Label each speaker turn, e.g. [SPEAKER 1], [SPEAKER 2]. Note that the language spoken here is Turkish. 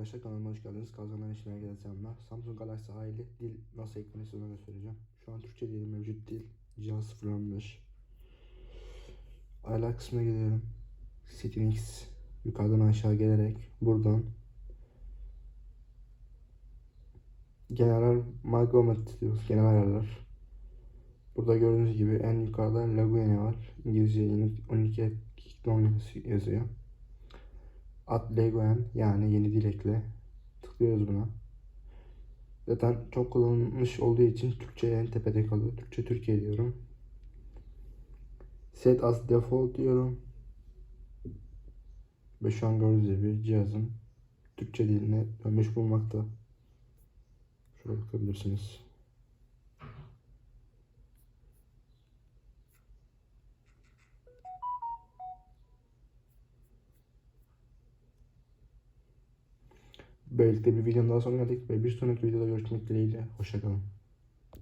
[SPEAKER 1] arkadaşlar kanalıma hoş geldiniz. Kazanların işine herkese. Samsung Galaxy A ile dil nasıl eklenir onu göstereceğim. Şu an Türkçe dili mevcut değil. Cihaz 015. Aylar kısmına geliyorum. Settings yukarıdan aşağı gelerek buradan General Magomet diyoruz. Genel ayarlar. Burada gördüğünüz gibi en yukarıda Lagune var. İngilizce 12 yazıyor. At Leguen yani yeni dilekle tıklıyoruz buna. Zaten çok kullanılmış olduğu için Türkçe en tepede kalıyor. Türkçe Türkiye diyorum. Set as default diyorum. Ve şu an gördüğünüz gibi cihazın Türkçe diline dönmüş bulmakta. Şuraya bakabilirsiniz. Böylelikle bir videonun daha sonuna geldik ve bir sonraki videoda görüşmek dileğiyle. Hoşçakalın.